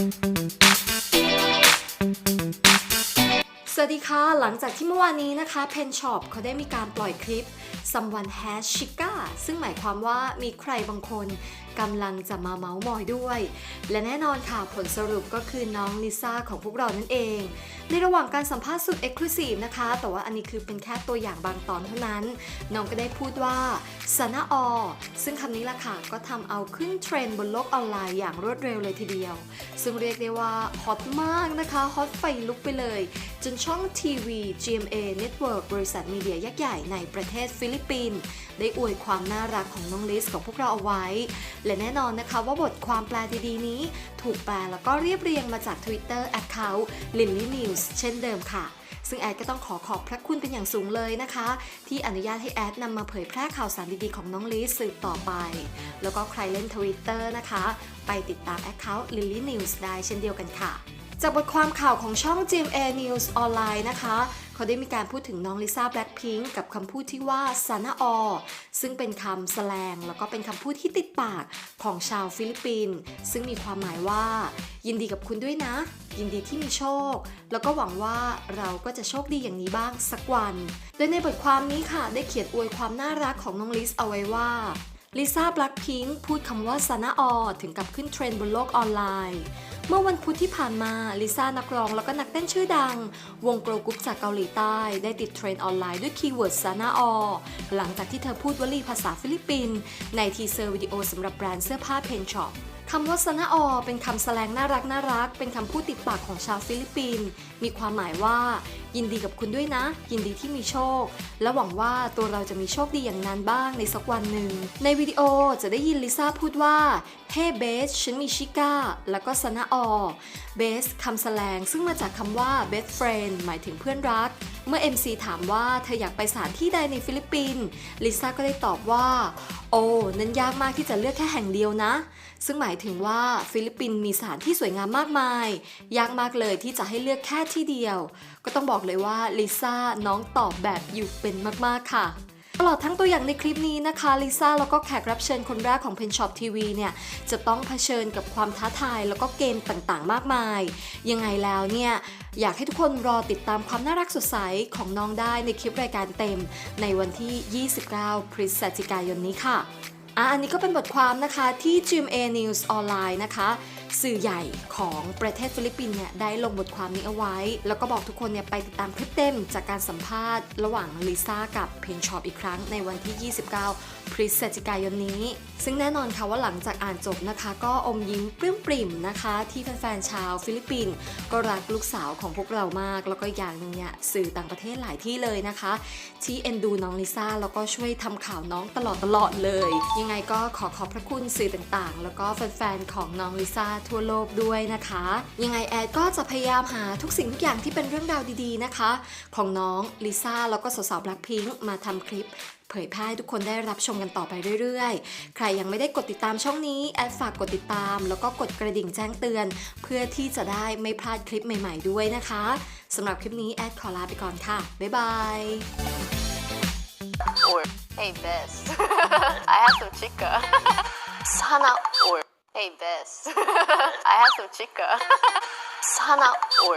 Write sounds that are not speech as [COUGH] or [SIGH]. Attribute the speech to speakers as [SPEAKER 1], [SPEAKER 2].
[SPEAKER 1] ส วัสดีค่ะ หลังจากที่เมื่อวานนี้นะคะเพนชอปเขาได้มีการปล่อยคลิป someone has chica ซึ่งหมายความว่ามีใครบางคนกำลังจะมาเมาส์มอยด้วย และแน่นอนค่ะ ผลสรุปก็คือน้องลิซ่าของพวกเรานั่นเอง ในระหว่างการสัมภาษณ์สุดเอ็กซ์คลูซีฟนะคะ แต่ว่าอันนี้คือเป็นแค่ตัวอย่างบางตอนเท่านั้น น้องก็ได้พูดว่าสนะอซึ่งคำนี้ล่ะค่ะ ก็ทำเอาขึ้นเทรนด์บนโลกออนไลน์อย่างรวดเร็วเลยทีเดียว ซึ่งเรียกได้ว่าฮอตมากนะคะฮอตไฟลุกไปเลย จนช่องทีวี GMA Network บริษัทมีเดียยักษ์ใหญ่ในประเทศฟิลิปปินส์ได้อวยความน่ารักของน้องลิสของพวกเราเอาไว้ และแน่นอนนะคะว่าบทความแปลดีๆนี้ ถูกแปลแล้วก็เรียบเรียงมาจาก Twitter Account Lily News เช่นเดิมค่ะซึ่งแอดก็ต้องขอขอบพระคุณเป็นอย่างสูงเลยนะคะ ที่อนุญาตให้แอดนำมาเผยแพร่ข่าวสารดีๆของน้องลิสสืบต่อไป แล้วก็ใครเล่น Twitter นะคะ ไปติดตาม Account Lily News ได้เช่นเดียวกันค่ะ จากบทความข่าวของช่อง GMA News ออนไลน์นะคะ เขาได้มีการพูดถึงน้องลิซ่าแบล็ k พิงกับคำพูดที่ว่าซานาออซึ่งเป็นคำแสลง แล้วก็เป็นคำพูดที่ติดปากของชาวฟิลิปปินส์ซึ่งมีความหมายว่า ยินดีกับคุณด้วยนะ ยินดีที่มีโชค แล้วก็หวังว่าเราก็จะโชคดีอย่างนี้บ้างสักวัน โดยในบทความนี้ค่ะ ได้เขียนอวยความน่ารักของน้องลิซเอาไว้ว่า ลิซ่าแบล็กพิงพูดคำว่าซานาออถึงกับขึ้นเทรนด์บนโลกออนไลน์ เมื่อวันพุธที่ผ่านมาลิซ่านักร้องแล้วก็นักเต้นชื่อดัง วงโกลกรุ๊ปจากเกาหลีใต้ ได้ติดเทรนด์ออนไลน์ด้วยคีย์เวิร์ดซานาออหลังจากที่เธอพูดวลีภาษาฟิลิปปินส์ในทีเซอร์วิดีโอสำหรับแบรนด์เสื้อผ้าเพนช็อป คำว่าซานาออเป็นคำแสลงน่ารักน่ารัก เป็นคำพูดติดปากของชาวฟิลิปปินส์มีความหมายว่า ยินดีกับคุณด้วยนะ ยินดีที่มีโชค และหวังว่าตัวเราจะมีโชคดีอย่างนั้นบ้างในสักวันหนึ่ง ในวิดีโอจะได้ยินลิซ่าพูดว่าเฮ้เบสฉันมีชิก้า แล้วก็ซานาออเบสคำแสลงซึ่งมาจากคำว่า best friend หมายถึงเพื่อนรัก เมื่อ MC ถามว่าเธออยากไปสถานที่ใดในฟิลิปปินส์ลิซ่าก็ได้ตอบว่า โอ้นั้นยากมากที่จะเลือกแค่แห่งเดียวนะ ซึ่งหมายถึงว่าฟิลิปปินส์มีสถานที่สวยงามมากมาย ยากมากเลยที่จะให้เลือกแค่ที่เดียว ก็ต้องบอกเลยว่าลิซ่าน้องตอบแบบอยู่เป็นมากๆค่ะ ตลอดทั้งตัวอย่างในคลิปนี้นะคะลิซ่าแล้วก็แขกรับเชิญคนแรกของ Pen Shop TV เนี่ยจะต้องเผชิญกับความท้าทายแล้วก็เกมต่างๆ มากมาย ยังไงแล้วเนี่ยอยากให้ทุกคนรอติดตามความน่ารักสดใสของน้องได้ในคลิปรายการเต็ม ในวันที่ 29 พฤศจิกายนนี้ค่ะอะ อันนี้ก็เป็นบทความนะคะที่ GMA News ออนไลน์นะคะ สื่อใหญ่ของประเทศฟิลิปปินส์เนี่ยได้ลงบทความนี้เอาไว้ แล้วก็บอกทุกคนเนี่ยไปติดตามคลิปเต็มจากการสัมภาษณ์ ระหว่างลิซ่ากับเพนชอปอีกครั้งในวันที่ 29 พฤศจิกายนนี้ ซึ่งแน่นอนค่ะว่าหลังจากอ่านจบนะคะ ก็อมยิ้มปลื้มปริ่มนะคะ ที่แฟนๆชาวฟิลิปปินส์ก็รักลูกสาวของพวกเรามาก แล้วก็อย่างหนึงเนี่ยสื่อต่างประเทศหลายที่เลยนะคะ ที่เอ็นดูน้องลิซ่าแล้วก็ช่วยทำข่าวน้องตลอดตลอดเลย ยังไงก็ขอขอบพระคุณสื่อต่างๆ แล้วก็แฟนๆของน้องลิซ่าทั่วโลกด้วยนะคะ ยังไงแอดก็จะพยายามหาทุกสิ่งทุกอย่างที่เป็นเรื่องราวดีๆนะคะ ของน้องลิซ่าแล้วก็สาวๆแบล็คพิงค์มาทำคลิปเผยแพร่ให้ทุกคนได้รับชมกันต่อไปเรื่อยๆ ใครยังไม่ได้กดติดตามช่องนี้ แอดฝากกดติดตาม แล้วก็กดกระดิ่งแจ้งเตือน เพื่อที่จะได้ไม่พลาดคลิปใหม่ๆด้วยนะคะสำหรับคลิปนี้แอดขอลาไปก่อนค่ะ บ๊ายบาย
[SPEAKER 2] or hey best I have some chica sana or hey best. [LAUGHS] I have some chica. [LAUGHS] Sana or